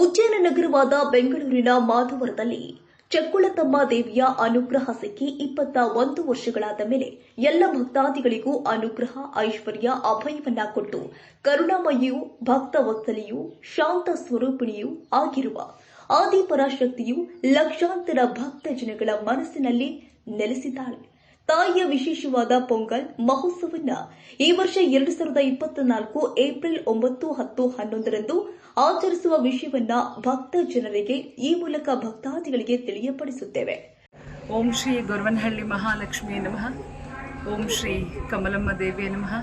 ಉಜ್ಜಯಿನ ನಗರವಾದ ಬೆಂಗಳೂರಿನ ಮಾಧವರದಲ್ಲಿ ಚಕ್ಕುಳತಮ್ಮ ದೇವಿಯ ಅನುಗ್ರಹ ಸಿಕ್ಕಿ ಇಪ್ಪತ್ತ ಒಂದು ವರ್ಷಗಳಾದ ಮೇಲೆ ಎಲ್ಲ ಭಕ್ತಾದಿಗಳಿಗೂ ಅನುಗ್ರಹ, ಐಶ್ವರ್ಯ, ಅಭಯವನ್ನ ಕೊಟ್ಟು ಕರುಣಾಮಯಿಯೂ, ಭಕ್ತವತ್ಸಲಿಯೂ, ಶಾಂತ ಸ್ವರೂಪಿಣಿಯೂ ಆಗಿರುವ ಆದಿಪರಾಶಕ್ತಿಯು ಲಕ್ಷಾಂತರ ಭಕ್ತ ಜನಗಳ ಮನಸ್ಸಿನಲ್ಲಿ ನೆಲೆಸಿದ್ದಾಳೆ. ತಾಯಿಯ ವಿಶೇಷವಾದ ಪೊಂಗಲ್ ಮಹೋತ್ಸವನ್ನ ಈ ವರ್ಷ ಎರಡು ಸಾವಿರದ ಇಪ್ಪತ್ತ ನಾಲ್ಕು ಏಪ್ರಿಲ್ ಒಂಬತ್ತು ಹತ್ತು ಹನ್ನೊಂದರಂದು ಆಚರಿಸುವ ವಿಷಯವನ್ನ ಭಕ್ತ ಜನರಿಗೆ ಈ ಮೂಲಕ ಭಕ್ತಾದಿಗಳಿಗೆ ತಿಳಿಯಪಡಿಸುತ್ತೇವೆ. ಓಂ ಶ್ರೀ ಗೊರವನಹಳ್ಳಿ ಮಹಾಲಕ್ಷ್ಮಿ ನಮಃ. ಓಂ ಶ್ರೀ ಕಮಲಮ್ಮ ದೇವಿಯ ನಮಃ.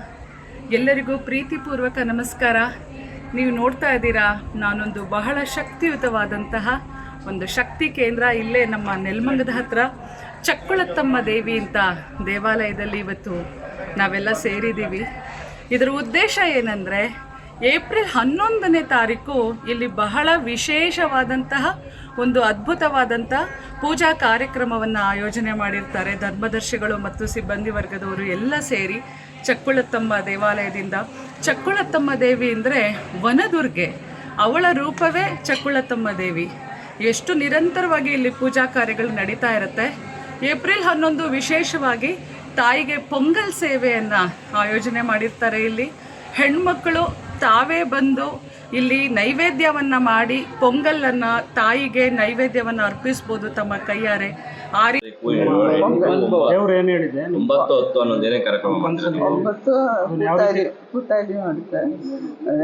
ಎಲ್ಲರಿಗೂ ಪ್ರೀತಿಪೂರ್ವಕ ನಮಸ್ಕಾರ. ನೀವು ನೋಡ್ತಾ ಇದ್ದೀರಾ, ನಾನೊಂದು ಬಹಳ ಶಕ್ತಿಯುತವಾದಂತಹ ಒಂದು ಶಕ್ತಿ ಕೇಂದ್ರ ಇಲ್ಲೇ ನಮ್ಮ ನೆಲಮಂಗದ ಹತ್ರ ಚಕ್ಕುಳತ್ತಮ್ಮ ದೇವಿ ಅಂತ ದೇವಾಲಯದಲ್ಲಿ ಇವತ್ತು ನಾವೆಲ್ಲ ಸೇರಿದ್ದೀವಿ. ಇದರ ಉದ್ದೇಶ ಏನಂದರೆ ಏಪ್ರಿಲ್ ಹನ್ನೊಂದನೇ ತಾರೀಕು ಇಲ್ಲಿ ಬಹಳ ವಿಶೇಷವಾದಂತಹ ಒಂದು ಅದ್ಭುತವಾದಂಥ ಪೂಜಾ ಕಾರ್ಯಕ್ರಮವನ್ನು ಆಯೋಜನೆ ಮಾಡಿರ್ತಾರೆ. ಧರ್ಮದರ್ಶಿಗಳು ಮತ್ತು ಸಿಬ್ಬಂದಿ ವರ್ಗದವರು ಎಲ್ಲ ಸೇರಿ ಚಕ್ಕುಳತ್ತಮ್ಮ ದೇವಾಲಯದಿಂದ. ಚಕ್ಕುಳತ್ತಮ್ಮ ದೇವಿ ಅಂದರೆ ವನದುರ್ಗೆ. ಅವಳ ರೂಪವೇ ಚಕ್ಕುಳತ್ತಮ್ಮ ದೇವಿ. ಎಷ್ಟು ನಿರಂತರವಾಗಿ ಇಲ್ಲಿ ಪೂಜಾ ಕಾರ್ಯಗಳು ನಡೀತಾ ಇರುತ್ತೆ. ಏಪ್ರಿಲ್ ಹನ್ನೊಂದು ವಿಶೇಷವಾಗಿ ತಾಯಿಗೆ ಪೊಂಗಲ್ ಸೇವೆಯನ್ನು ಆಯೋಜನೆ ಮಾಡಿರ್ತಾರೆ ಇಲ್ಲಿ. ಹೆಣ್ಮಕ್ಕಳು ತಾವೇ ಬಂದು ಇಲ್ಲಿ ನೈವೇದ್ಯವನ್ನು ಮಾಡಿ ಪೊಂಗಲನ್ನು ತಾಯಿಗೆ ನೈವೇದ್ಯವನ್ನು ಅರ್ಪಿಸ್ಬೋದು ತಮ್ಮ ಕೈಯಾರೆ. ಆ ರೀತಿ ಒಂಬತ್ತು ಹತ್ತು ಅನ್ನೋ ಏನೇ ಕಾರ್ಯಕ್ರಮ ಒಂಬತ್ತು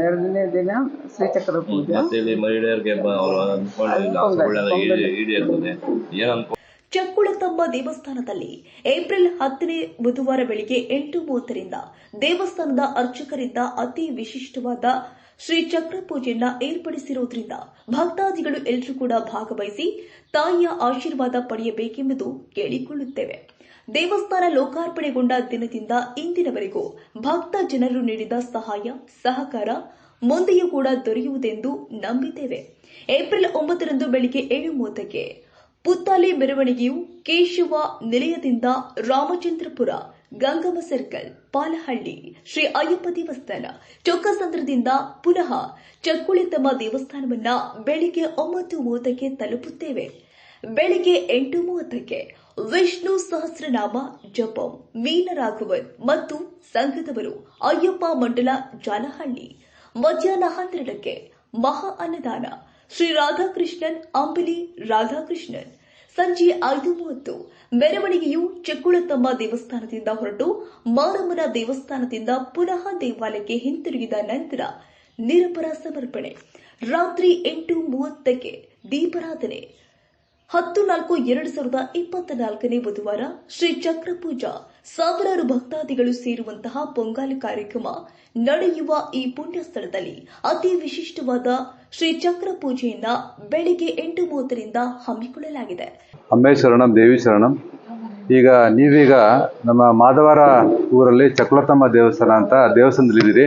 ಎರಡನೇ ದಿನ ಶ್ರೀಚಕ್ರ ಪೂಜೆ. ಮತ್ತೆ ಇಲ್ಲಿ ಮಹಿಳೆಯರಿಗೆ ಬ- ಅವ್ರು ಅನ್ಕೊಂಡಿಲ್ಲ ಒಳ್ಳೆದ ಈಡೇರ್ತದೆ. ಏನ್ ಅನ್ಕೊ ಚಕ್ಕುಳತಮ್ಮ ದೇವಸ್ಥಾನದಲ್ಲಿ ಏಪ್ರಿಲ್ ಹತ್ತನೇ ಬುಧವಾರ ಬೆಳಿಗ್ಗೆ ಎಂಟು ಮೂವತ್ತರಿಂದ ದೇವಸ್ಥಾನದ ಅರ್ಚಕರಿಂದ ಅತಿ ವಿಶಿಷ್ಟವಾದ ಶ್ರೀ ಚಕ್ರ ಪೂಜೆಯನ್ನ ಏರ್ಪಡಿಸಿರುವುದರಿಂದ ಭಕ್ತಾದಿಗಳು ಎಲ್ಲರೂ ಕೂಡ ಭಾಗವಹಿಸಿ ತಾಯಿಯ ಆಶೀರ್ವಾದ ಪಡೆಯಬೇಕೆಂಬುದು ಕೇಳಿಕೊಳ್ಳುತ್ತೇವೆ. ದೇವಸ್ಥಾನ ಲೋಕಾರ್ಪಣೆಗೊಂಡ ದಿನದಿಂದ ಇಂದಿನವರೆಗೂ ಭಕ್ತ ಜನರು ನೀಡಿದ ಸಹಾಯ, ಸಹಕಾರ ಮುಂದೆಯೂ ಕೂಡ ದೊರೆಯುವುದೆಂದು ನಂಬಿದ್ದೇವೆ. ಏಪ್ರಿಲ್ ಒಂಬತ್ತರಂದು ಬೆಳಿಗ್ಗೆ ಏಳು ಮೂವತ್ತಕ್ಕೆ ಪುತ್ತಾಲಿ ಮೆರವಣಿಗೆಯು ಕೇಶವ ನಿಲಯದಿಂದ ರಾಮಚಂದ್ರಪುರ, ಗಂಗಮ್ಮ ಸರ್ಕಲ್ ಪಾಲಹಳ್ಳಿ, ಶ್ರೀ ಅಯ್ಯಪ್ಪ ದೇವಸ್ಥಾನ ಚೊಕ್ಕಸಂದ್ರದಿಂದ ಪುನಃ ಚಕ್ಕುಳಿತಮ್ಮ ದೇವಸ್ಥಾನವನ್ನ ಬೆಳಿಗ್ಗೆ ಒಂಬತ್ತು ಮೂವತ್ತಕ್ಕೆ ತಲುಪುತ್ತೇವೆ. ಬೆಳಿಗ್ಗೆ ಎಂಟು ಮೂವತ್ತಕ್ಕೆ ವಿಷ್ಣು ಸಹಸ್ರನಾಮ ಜಪಂ ಮೀನರಾಘವನ್ ಮತ್ತು ಸಂಘದವರು ಅಯ್ಯಪ್ಪ ಮಂಡಲ ಜಾಲಹಳ್ಳಿ. ಮಧ್ಯಾಹ್ನ ಹನ್ನೆರಡಕ್ಕೆ ಮಹಾ ಅನ್ನದಾನ. ಶ್ರೀ ರಾಧಾಕೃಷ್ಣನ್ ಅಂಬಲಿ ರಾಧಾಕೃಷ್ಣನ್. ಸಂಜೆ ಐದು ಮೂವತ್ತು, ಮೆರವಣಿಗೆಯು ಚಕ್ಕುಳತಮ್ಮ ದೇವಸ್ಥಾನದಿಂದ ಹೊರಟು ಮಾರಮ್ಮನ ದೇವಸ್ಥಾನದಿಂದ ಪುನಃ ದೇವಾಲಯಕ್ಕೆ ಹಿಂತಿರುಗಿದ ನಂತರ ನಿರಪರ ಸಮರ್ಪಣೆ. ರಾತ್ರಿ ಎಂಟು ಮೂವತ್ತಕ್ಕೆ ದೀಪಾರಾಧನೆ. ಹತ್ತು ನಾಲ್ಕು ಎರಡು ಸಾವಿರದ ಇಪ್ಪತ್ತ ನಾಲ್ಕನೇ ಬುಧವಾರ ಶ್ರೀ ಚಕ್ರ ಪೂಜಾ ಸಾವಿರಾರು ಭಕ್ತಾದಿಗಳು ಸೇರುವಂತಹ ಪೊಂಗಲ್ ಕಾರ್ಯಕ್ರಮ ನಡೆಯುವ ಈ ಪುಣ್ಯ ಸ್ಥಳದಲ್ಲಿ ಅತಿ ವಿಶಿಷ್ಟವಾದ ಶ್ರೀ ಚಕ್ರ ಪೂಜೆಯನ್ನ ಬೆಳಿಗ್ಗೆ ಎಂಟು ಮೂವತ್ತರಿಂದ ಹಮ್ಮಿಕೊಳ್ಳಲಾಗಿದೆ. ಅಮ್ಮೆ ಶರಣಂ, ದೇವಿ ಶರಣಂ. ಈಗ ನೀವೀಗ ನಮ್ಮ ಮಾಧವರ ಊರಲ್ಲಿ ಚಕ್ಲತಮ್ಮ ದೇವಸ್ಥಾನ ಅಂತ ದೇವಸ್ಥಾನದಲ್ಲಿದ್ದೀರಿ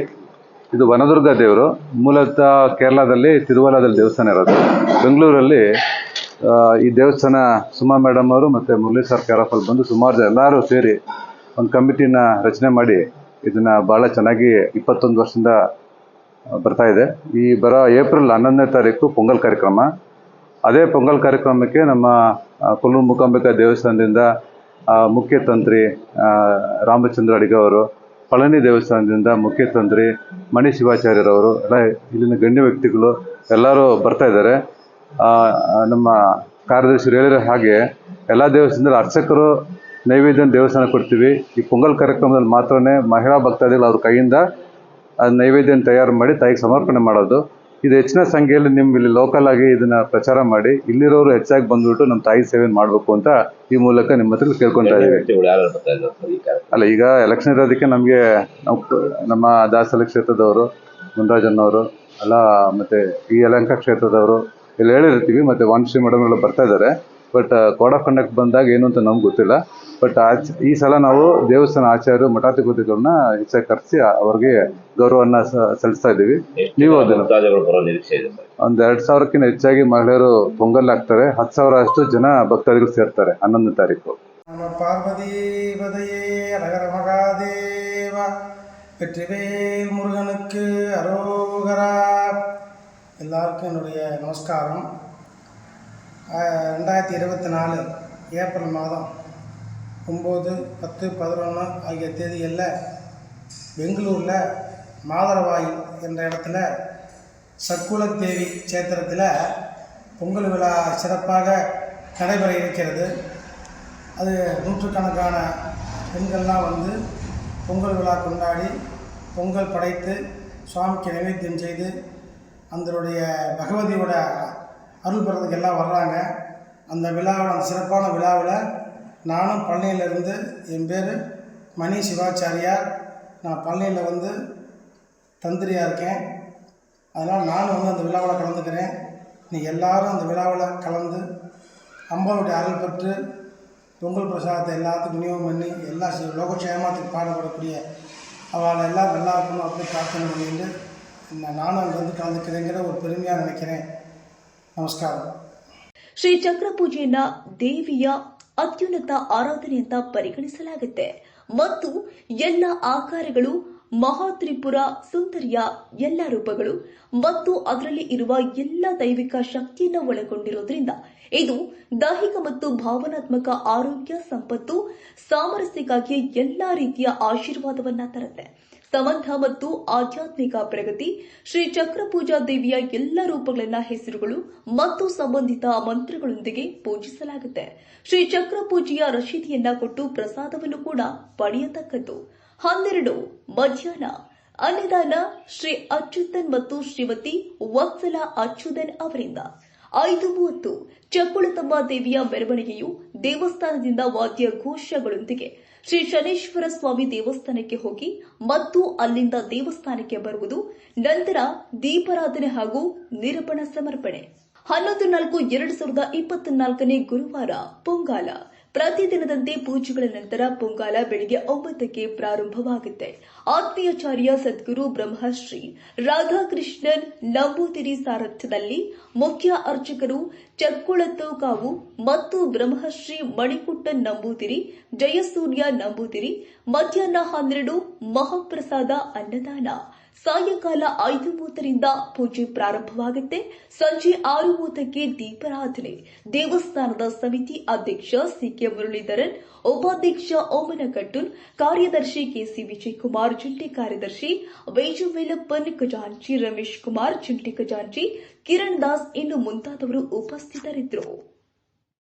ಇದು ವನದುರ್ಗ ದೇವರು. ಮೂಲತಃ ಕೇರಳದಲ್ಲಿ ತಿರುವಲದಲ್ಲಿ ದೇವಸ್ಥಾನ ಇರೋದು. ಬೆಂಗಳೂರಲ್ಲಿ ಈ ದೇವಸ್ಥಾನ ಸುಮಾ ಮೇಡಮ್ ಅವರು ಮತ್ತು ಮುರಳಿ ಸರ್ ಬಂದು ಸುಮಾರು ಎಲ್ಲರೂ ಸೇರಿ ಒಂದು ಕಮಿಟಿನ ರಚನೆ ಮಾಡಿ ಇದನ್ನು ಭಾಳ ಚೆನ್ನಾಗಿ ಇಪ್ಪತ್ತೊಂದು ವರ್ಷದಿಂದ ಬರ್ತಾ ಇದೆ. ಈ ಬರೋ ಏಪ್ರಿಲ್ ಹನ್ನೊಂದನೇ ತಾರೀಕು ಪೊಂಗಲ್ ಕಾರ್ಯಕ್ರಮ. ಅದೇ ಪೊಂಗಲ್ ಕಾರ್ಯಕ್ರಮಕ್ಕೆ ನಮ್ಮ ಕೊಲ್ಲೂರು ಮೂಕಾಂಬಿಕಾ ದೇವಸ್ಥಾನದಿಂದ ಮುಖ್ಯ ತಂತ್ರಿ ರಾಮಚಂದ್ರ ಅಡಿಗ ಅವರು, ಪಳನಿ ದೇವಸ್ಥಾನದಿಂದ ಮುಖ್ಯ ತಂತ್ರಿ ಮಣಿ ಶಿವಾಚಾರ್ಯರವರು, ಎಲ್ಲ ಇಲ್ಲಿನ ಗಣ್ಯ ವ್ಯಕ್ತಿಗಳು ಎಲ್ಲರೂ ಬರ್ತಾ ಇದ್ದಾರೆ. ನಮ್ಮ ಕಾರ್ಯದರ್ಶಿ ಹೇಳಿರೋ ಹಾಗೆ ಎಲ್ಲ ದೇವಸ್ಥಾನದಲ್ಲಿ ಅರ್ಚಕರು ನೈವೇದ್ಯ ದೇವಸ್ಥಾನ ಕೊಡ್ತೀವಿ. ಈ ಪೊಂಗಲ್ ಕಾರ್ಯಕ್ರಮದಲ್ಲಿ ಮಾತ್ರನೇ ಮಹಿಳಾ ಭಕ್ತಾದಿಗಳು ಅವ್ರ ಕೈಯಿಂದ ಆ ನೈವೇದ್ಯನ ತಯಾರು ಮಾಡಿ ತಾಯಿಗೆ ಸಮರ್ಪಣೆ ಮಾಡೋದು. ಇದು ಹೆಚ್ಚಿನ ಸಂಖ್ಯೆಯಲ್ಲಿ ನಿಮ್ಮಲ್ಲಿ ಲೋಕಲ್ ಆಗಿ ಇದನ್ನ ಪ್ರಚಾರ ಮಾಡಿ ಇಲ್ಲಿರೋರು ಹೆಚ್ಚಾಗಿ ಬಂದ್ಬಿಟ್ಟು ನಮ್ಮ ತಾಯಿ ಸೇವೆ ಮಾಡಬೇಕು ಅಂತ ಈ ಮೂಲಕ ನಿಮ್ಮ ಹತ್ರ ಕೇಳ್ಕೊತಾ ಇದ್ದೀವಿ. ಅಲ್ಲ ಈಗ ಎಲೆಕ್ಷನ್ ಇರೋದಕ್ಕೆ ನಮಗೆ ನಮ್ಮ ದಾಸಲ ಕ್ಷೇತ್ರದವರು ಮುನ್ರಾಜನ್ನವರು ಅಲ್ಲ ಮತ್ತೆ ಈ ಯಲಹಂಕ ಕ್ಷೇತ್ರದವರು ಇಲ್ಲಿ ಹೇಳಿರ್ತೀವಿ. ಮತ್ತೆ ವಾಣಿಶ್ರೀ ಮೇಡಮ್ ಎಲ್ಲ ಬರ್ತಾ ಇದ್ದಾರೆ. ಬಟ್ ಕೋಡ್ ಆಫ್ ಕಂಡಕ್ಟ್ ಬಂದಾಗ ಏನು ಅಂತ ನಮ್ಗೆ ಗೊತ್ತಿಲ್ಲ ಬಟ್ ಆಚ್ ಈ ಸಲ ನಾವು ದೇವಸ್ಥಾನ ಆಚಾರ್ಯರು ಮಠಾಧಿಪತಿಗಳನ್ನ ಹೆಚ್ಚಾಗಿ ಕರೆಸಿ ಅವ್ರಿಗೆ ಗೌರವನ್ನ ಸ- ಸಲ್ಲಿಸ್ತಾ ಇದ್ದೀವಿ ಎಷ್ಟು ನೀವು ಜನ ಅದನ್ನ ಭಕ್ತಾದಿಗಳು ಬರೋ ನಿರೀಕ್ಷೆ ಇದೆ ಸರ್ ಒಂದ್ ಎರಡ್ ಸಾವಿರಕ್ಕಿಂತ ಹೆಚ್ಚಾಗಿ ಮಹಿಳೆಯರು ಪೊಂಗಲ್ ಹಾಕ್ತಾರೆ ಹತ್ತು ಸಾವಿರ ಅಷ್ಟು ಜನ ಭಕ್ತಾದಿಗಳು ಸೇರ್ತಾರೆ ಹನ್ನೊಂದನೇ ತಾರೀಕು நம பார்வதி பதையே அழகர மகாதேவா வெற்றிவேல் முருகனுக்கு அரோகரா எல்லாருக்கும் என்னுடைய நமஸ்காரம் ஆஹ் ரெண்டாயிரத்தி இருபத்தி நாலு ஏப்ரல் மாதம் ஒம்பது பத்து பதினொன்று ஆகிய தேதிகளில் பெங்களூரில் மாதரவாயில் என்ற இடத்துல சக்குலத்தேவி சேத்திரத்தில் பொங்கல் விழா சிறப்பாக நடைபெற இருக்கிறது. அது நூற்றுக்கணக்கான பெண்கள்லாம் வந்து பொங்கல் விழா கொண்டாடி பொங்கல் படைத்து சுவாமிக்கு நைவேத்தியம் செய்து அதனுடைய பகவதியோட அருள் பெறதுக்கு எல்லாம் வர்றாங்க. அந்த விழாவில் அந்த சிறப்பான விழாவில் நானும் பழனியிலேருந்து என் பேர் மணி சிவாச்சாரியார். நான் பழனியில் வந்து தந்திரியாக இருக்கேன். அதனால் நானும் வந்து அந்த விழாவில் கலந்துக்கிறேன். நீ எல்லாரும் அந்த விழாவில் கலந்து அம்பாளுடைய அருள் பெற்று பொங்கல் பிரசாதத்தை எல்லாத்துக்கும் விநியோகம் பண்ணி எல்லா லோகக்ஷேமத்துக்கு பாடுபடக்கூடிய அவளை எல்லாம் நல்லா இருக்கணும் அப்படி பிரார்த்தனை பண்ணிட்டு நான் நானும் அங்கே வந்து கலந்துக்கிறேங்கிற ஒரு பெருமையாக நினைக்கிறேன். ನಮಸ್ಕಾರ. ಶ್ರೀ ಚಕ್ರ ಪೂಜೆಯನ್ನ ದೇವಿಯ ಅತ್ಯುನ್ನತ ಆರಾಧನೆ ಅಂತ ಪರಿಗಣಿಸಲಾಗುತ್ತೆ. ಮತ್ತು ಎಲ್ಲ ಆಕಾರಗಳು, ಮಹಾತ್ರಿಪುರ, ಸುಂದರಿಯ, ಎಲ್ಲ ರೂಪಗಳು ಮತ್ತು ಅದರಲ್ಲಿ ಇರುವ ಎಲ್ಲ ದೈವಿಕ ಶಕ್ತಿಯನ್ನು ಒಳಗೊಂಡಿರೋದ್ರಿಂದ ಇದು ದೈಹಿಕ ಮತ್ತು ಭಾವನಾತ್ಮಕ ಆರೋಗ್ಯ, ಸಂಪತ್ತು, ಸಾಮರಸ್ಯಕ್ಕಾಗಿ ಎಲ್ಲ ರೀತಿಯ ಆಶೀರ್ವಾದವನ್ನ ತರುತ್ತೆ. ಸಂಬಂಧ ಮತ್ತು ಆಧ್ಯಾತ್ಮಿಕ ಪ್ರಗತಿ, ಶ್ರೀ ಚಕ್ರಪೂಜಾ ದೇವಿಯ ಎಲ್ಲ ರೂಪಗಳನ್ನ ಹೆಸರುಗಳು ಮತ್ತು ಸಂಬಂಧಿತ ಮಂತ್ರಗಳೊಂದಿಗೆ ಪೂಜಿಸಲಾಗುತ್ತೆ. ಶ್ರೀ ಚಕ್ರ ಪೂಜೆಯ ರಶೀದಿಯನ್ನ ಕೊಟ್ಟು ಪ್ರಸಾದವನ್ನು ಕೂಡ ಪಡೆಯತಕ್ಕದ್ದು. ಹನ್ನೆರಡು, ಮಧ್ಯಾಹ್ನ. ಅನ್ನದಾನ ಶ್ರೀ ಅಚ್ಯುತನ್ ಮತ್ತು ಶ್ರೀಮತಿ ವತ್ಸಲ ಅಚ್ಯುತನ್ ಅವರಿಂದ. ಐದು ಮೂವತ್ತು ಚಕ್ಕುಳತಮ್ಮ ದೇವಿಯ ಮೆರವಣಿಗೆಯು ದೇವಸ್ಥಾನದಿಂದ ವಾದ್ಯ ಘೋಷಗಳೊಂದಿಗೆ ಶ್ರೀ ಶನೇಶ್ವರ ಸ್ವಾಮಿ ದೇವಸ್ಥಾನಕ್ಕೆ ಹೋಗಿ ಮತ್ತು ಅಲ್ಲಿಂದ ದೇವಸ್ಥಾನಕ್ಕೆ ಬರುವುದು ನಂತರ ದೀಪಾರಾಧನೆ ಹಾಗೂ ನಿರಪಣ ಸಮರ್ಪಣೆ. ಹನ್ನೊಂದು ನಾಲ್ಕು, ಎರಡು ಸಾವಿರದ ಇಪ್ಪತ್ನಾಲ್ಕನೇ ಗುರುವಾರ ಪೊಂಗಾಲ. ಪ್ರತಿದಿನದಂತೆ ಪೂಜೆಗಳ ನಂತರ ಪೊಂಗಾಲ ಬೆಳಿಗ್ಗೆ ಒಂಬತ್ತಕ್ಕೆ ಪ್ರಾರಂಭವಾಗುತ್ತೆ. ಆತ್ಮೀಯಾಚಾರ್ಯ ಸದ್ಗುರು ಬ್ರಹ್ಮಶ್ರೀ ರಾಧಾಕೃಷ್ಣನ್ ನಂಬೂತಿರಿ ಸಾರಥ್ಯದಲ್ಲಿ ಮುಖ್ಯ ಅರ್ಚಕರು ಚಕ್ಕುಳತ್ತೋಕಾವು ಮತ್ತು ಬ್ರಹ್ಮಶ್ರೀ ಮಣಿಕುಟ್ಟನ್ ನಂಬೂತಿರಿ ಜಯಸೂರ್ಯ ನಂಬೂತಿರಿ ಮಧ್ಯಾಹ್ನ ಹನ್ನೆರಡು ಮಹಾಪ್ರಸಾದ ಅನ್ನದಾನ ಸಾಯಂಕಾಲ ಐದು ಮೂವತ್ತರಿಂದ ಪೂಜೆ ಪ್ರಾರಂಭವಾಗುತ್ತೆ. ಸಂಜೆ ಆರು ಮೂವತ್ತಕ್ಕೆ ದೀಪಾರಾಧನೆ. ದೇವಸ್ಥಾನದ ಸಮಿತಿ ಅಧ್ಯಕ್ಷ ಸಿಕೆ ಮುರಳೀಧರನ್, ಉಪಾಧ್ಯಕ್ಷ ಓಮನ ಕಟ್ಟುಲ್ ಕಾರ್ಯದರ್ಶಿ ಕೆಸಿ ವಿಜಯಕುಮಾರ್, ಜಂಟಿ ಕಾರ್ಯದರ್ಶಿ ವೇಜುವೇಲಪ್ಪನ್ ಖಜಾಂಚಿ, ರಮೇಶ್ ಕುಮಾರ್, ಜಂಟಿ ಖಜಾಂಚಿ, ಕಿರಣ್ ದಾಸ್ ಇನ್ನು ಮುಂತಾದವರು ಉಪಸ್ಥಿತರಿದ್ದರು.